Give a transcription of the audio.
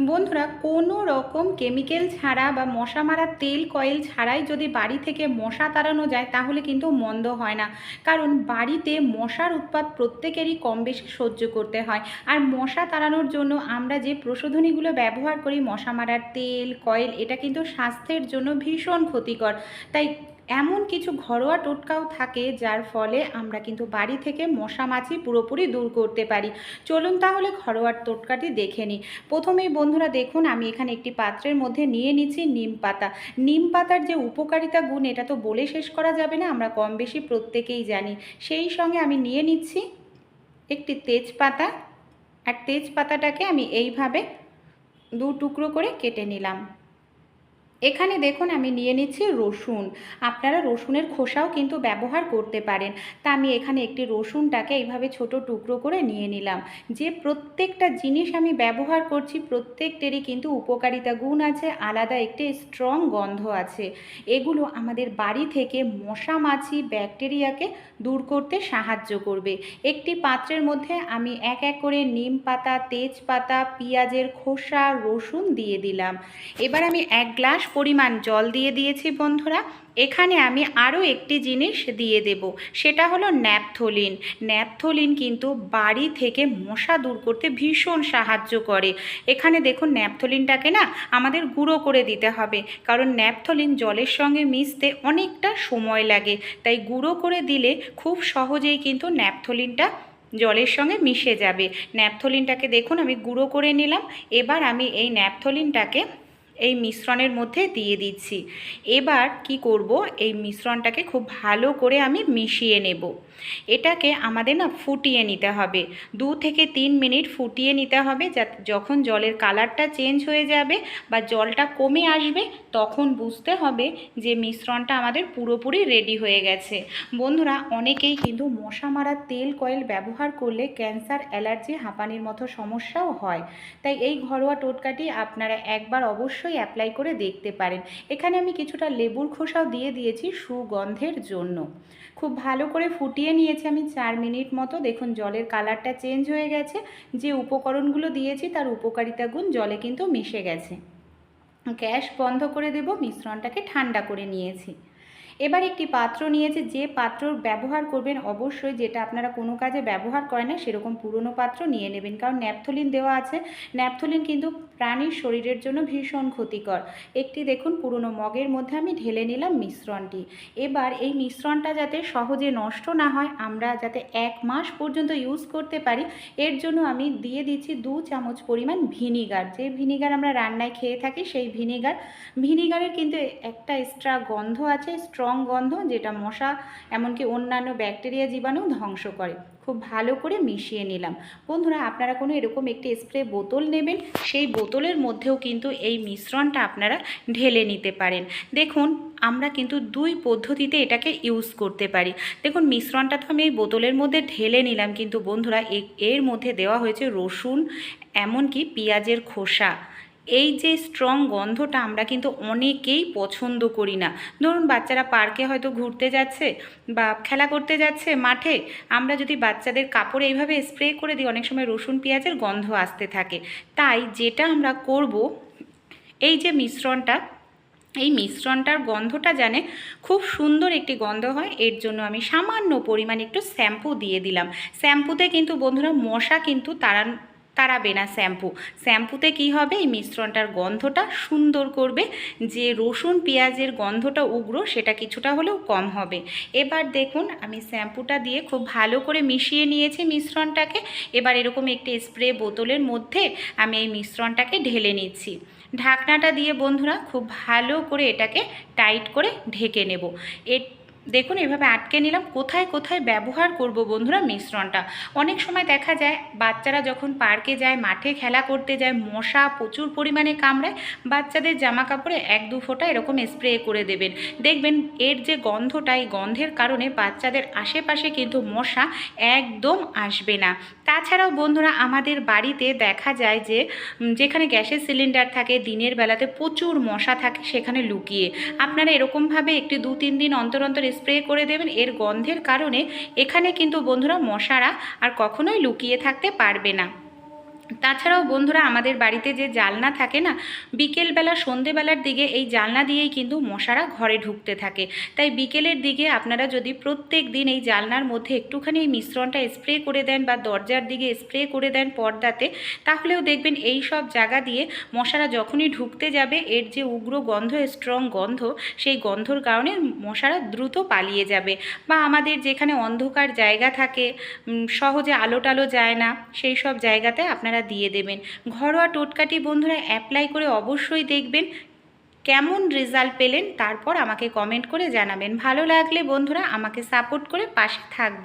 বন্ধুরা, কোনো রকম কেমিক্যাল ছাড়া বা মশা মারার তেল, কয়েল ছাড়াই যদি বাড়ি থেকে মশা তাড়ানো যায়, তাহলে কিন্তু মন্দ হয় না। কারণ বাড়িতে মশার উৎপাত প্রত্যেকেরই কম বেশি সহ্য করতে হয়। আর মশা তাড়ানোর জন্য আমরা যে প্রশোধনীগুলো ব্যবহার করি, মশা মারার তেল, কয়েল, এটা কিন্তু স্বাস্থ্যের জন্য ভীষণ ক্ষতিকর। তাই এমন কিছু ঘরোয়া টোটকাও থাকে যার ফলে আমরা কিন্তু বাড়ি থেকে মশা মাছি পুরোপুরি দূর করতে পারি। চলুন তাহলে ঘরোয়া টোটকাটি দেখে নিই। প্রথমেই বন্ধুরা দেখুন, আমি এখানে একটি পাত্রের মধ্যে নিয়ে নিচ্ছি নিম পাতা। নিম পাতার যে উপকারিতা গুণ, এটা তো বলে শেষ করা যাবে না, আমরা কম বেশি প্রত্যেকেই জানি। সেই সঙ্গে আমি নিয়ে নিচ্ছি একটি তেজপাতা আর তেজপাতাটাকে আমি এইভাবে দু টুকরো করে কেটে নিলাম। এখানে দেখুন, আমি নিয়ে নিচ্ছি রসুন। আপনারা রসুনের খোসাও কিন্তু ব্যবহার করতে পারেন। তা আমি এখানে একটি রসুনটাকে এইভাবে ছোট টুকরো করে নিয়ে নিলাম। যে প্রত্যেকটা জিনিস আমি ব্যবহার করছি প্রত্যেকটেরই কিন্তু উপকারিতা গুণ আছে, আলাদা একটি স্ট্রং গন্ধ আছে। এগুলো আমাদের বাড়ি থেকে মশা, মাছি, ব্যাকটেরিয়াকে দূর করতে সাহায্য করবে। একটি পাত্রের মধ্যে আমি এক এক করে নিম পাতা, তেজপাতা, পেঁয়াজের খোসা, রসুন দিয়ে দিলাম। এবার আমি এক গ্লাস পরিমাণ জল দিয়ে দিয়েছি বন্ধুরা। এখানে আমি আরও একটি জিনিস দিয়ে দেব। সেটা হলো ন্যাপথলিন। ন্যাপথলিন কিন্তু বাড়ি থেকে মশা দূর করতে ভীষণ সাহায্য করে। এখানে দেখুন ন্যাপথলিনটাকে না আমাদের গুঁড়ো করে দিতে হবে। কারণ ন্যাপথলিন জলের সঙ্গে মিশতে অনেকটা সময় লাগে। তাই গুঁড়ো করে দিলে খুব সহজেই কিন্তু ন্যাপথলিনটা জলের সঙ্গে মিশে যাবে। ন্যাপথলিনটাকে দেখুন আমি গুঁড়ো করে নিলাম। এবার আমি এই ন্যাপথলিনটাকে এই মিশ্রণের মধ্যে দিয়ে দিচ্ছি। এবার কি করব? এই মিশ্রণটাকে খুব ভালো করে আমি মিশিয়ে নেব। এটাকে আমাদের না ফুটিয়ে নিতে হবে। দু থেকে তিন মিনিট ফুটিয়ে নিতে হবে যখন জলের কালারটা চেঞ্জ হয়ে যাবে বা জলটা কমে আসবে তখন বুঝতে হবে যে মিশ্রণটা আমাদের পুরোপুরি রেডি হয়ে গেছে। বন্ধুরা, অনেকেই কিন্তু মশা মারার তেল কয়েল ব্যবহার করলে ক্যান্সার, অ্যালার্জি, হাঁপানির মতো সমস্যাও হয়। তাই এই ঘরোয়া টোটকাটি আপনারা একবার অবশ্যই অ্যাপ্লাই করে দেখতে পারেন। এখানে আমি কিছুটা লেবুর খোসাও দিয়ে দিয়েছি সুগন্ধের জন্য। খুব ভালো করে ফুটিয়ে নিয়েছি আমি চার মিনিট মতো। দেখুন, জলের কালারটা চেঞ্জ হয়ে গেছে। যে উপকরণগুলো দিয়েছি তার উপকারিতা গুণ জলে কিন্তু মিশে গেছে। গ্যাস বন্ধ করে দেব, মিশ্রণটাকে ঠান্ডা করে নিয়েছি। এবার একটি পাত্র নিয়েছে, যে পাত্র ব্যবহার করবেন অবশ্যই, যেটা আপনারা কোনো কাজে ব্যবহার করেন না, সেরকম পুরনো পাত্র নিয়ে নেবেন। কারণ ন্যাপথলিন দেওয়া আছে। ন্যাপথলিন কিন্তু প্রাণীর শরীরের জন্য ভীষণ ক্ষতিকর। একটি দেখুন, পুরনো মগের মধ্যে আমি ঢেলে নিলাম মিশ্রণটি। এবার এই মিশ্রণটা যাতে সহজে নষ্ট না হয়, আমরা যাতে এক মাস পর্যন্ত ইউজ করতে পারি, এর জন্য আমি দিয়ে দিচ্ছি দু চামচ পরিমাণ ভিনিগার। যে ভিনিগার আমরা রান্নায় খেয়ে থাকি, সেই ভিনিগার। ভিনিগারের কিন্তু একটা এক্সট্রা গন্ধ আছে স্ট্রং গন্ধ, যেটা মশা, এমনকি অন্যান্য ব্যাকটেরিয়া জীবাণু ধ্বংস করে। খুব ভালো করে মিশিয়ে নিলাম। বন্ধুরা, আপনারা কোনো এরকম একটি স্প্রে বোতল নেবেন, সেই বোতলের মধ্যেও কিন্তু এই মিশ্রণটা আপনারা ঢেলে নিতে পারেন। দেখুন, আমরা কিন্তু দুই পদ্ধতিতে এটাকে ইউজ করতে পারি। দেখুন, মিশ্রণটা তো আমি এই বোতলের মধ্যে ঢেলে নিলাম, কিন্তু বন্ধুরা এর মধ্যে দেওয়া হয়েছে রসুন, এমনকি পেঁয়াজের খোসা। এই যে স্ট্রং গন্ধটা আমরা কিন্তু অনেকেই পছন্দ করি না। ধরুন বাচ্চারা পার্কে হয়তো ঘুরতে যাচ্ছে বা খেলা করতে যাচ্ছে মাঠে, আমরা যদি বাচ্চাদের কাপড়ে এইভাবে স্প্রে করে দিই, অনেক সময় রসুন, পেঁয়াজের গন্ধ আসতে থাকে। তাই যেটা আমরা করব, এই যে মিশ্রণটা, এই মিশ্রণটার গন্ধটা জানে খুব সুন্দর একটি গন্ধ হয়, এর জন্য আমি সামান্য পরিমাণ একটু শ্যাম্পু দিয়ে দিলাম। শ্যাম্পুতে কিন্তু বন্ধুরা মশা কিন্তু তাড়ান তাড়াবে না শ্যাম্পু। শ্যাম্পুতে কি হবে? এই মিশ্রণটার গন্ধটা সুন্দর করবে। যে রসুন পেঁয়াজের গন্ধটা উগ্র, সেটা কিছুটা হলেও কম হবে। এবার দেখুন, আমি শ্যাম্পুটা দিয়ে খুব ভালো করে মিশিয়ে নিয়েছি মিশ্রণটাকে। এবার এরকম একটি স্প্রে বোতলের মধ্যে আমি এই মিশ্রণটাকে ঢেলে নিচ্ছি। ঢাকনাটা দিয়ে বন্ধুরা খুব ভালো করে এটাকে টাইট করে ঢেকে নেব। এ দেখুন, এভাবে আটকে নিলাম। কোথায় কোথায় ব্যবহার করব বন্ধুরা মিশ্রণটা? অনেক সময় দেখা যায়, বাচ্চারা যখন পার্কে যায়, মাঠে খেলা করতে যায়, মশা প্রচুর পরিমাণে কামড়ায়, বাচ্চাদের জামা কাপড়ে এক দু ফোঁটা এরকম স্প্রে করে দেবেন। দেখবেন, এর যে গন্ধটা, এই গন্ধের কারণে বাচ্চাদের আশেপাশে কিন্তু মশা একদম আসবে না। তাছাড়াও বন্ধুরা, আমাদের বাড়িতে দেখা যায় যে যেখানে গ্যাসের সিলিন্ডার থাকে, দিনের বেলাতে প্রচুর মশা থাকে সেখানে লুকিয়ে। আপনারা এরকমভাবে একটি দু তিন দিন অন্তর অন্তর স্প্রে করে দেবেন। এর গন্ধের কারণে এখানে কিন্তু বন্ধুরা মশারা আর কখনোই লুকিয়ে থাকতে পারবে না। তাছাড়াও বন্ধুরা, আমাদের বাড়িতে যে জালনা থাকে না, বিকেলবেলা, সন্ধেবেলার দিকে এই জালনা দিয়েই কিন্তু মশারা ঘরে ঢুকতে থাকে। তাই বিকেলের দিকে আপনারা যদি প্রত্যেক দিন এই জালনার মধ্যে একটুখানি এই মিশ্রণটা স্প্রে করে দেন বা দরজার দিকে স্প্রে করে দেন পর্দাতে, তাহলেও দেখবেন এই সব জায়গা দিয়ে মশারা যখনই ঢুকতে যাবে, এর যে উগ্র গন্ধ স্ট্রং গন্ধ, সেই গন্ধর কারণে মশারা দ্রুত পালিয়ে যাবে। বা আমাদের যেখানে অন্ধকার জায়গা থাকে সহজে আলো টালো যায় না, সেই সব জায়গাতে আপনারা দিয়ে দেবেন। ঘরোয়া টোটকাটি বন্ধুরা অ্যাপ্লাই করে অবশ্যই দেখবেন। কেমন রেজাল্ট পেলেন, তারপর আমাকে কমেন্ট করে জানাবেন। ভালো লাগলে বন্ধুরা আমাকে সাপোর্ট করে পাশে থাকবে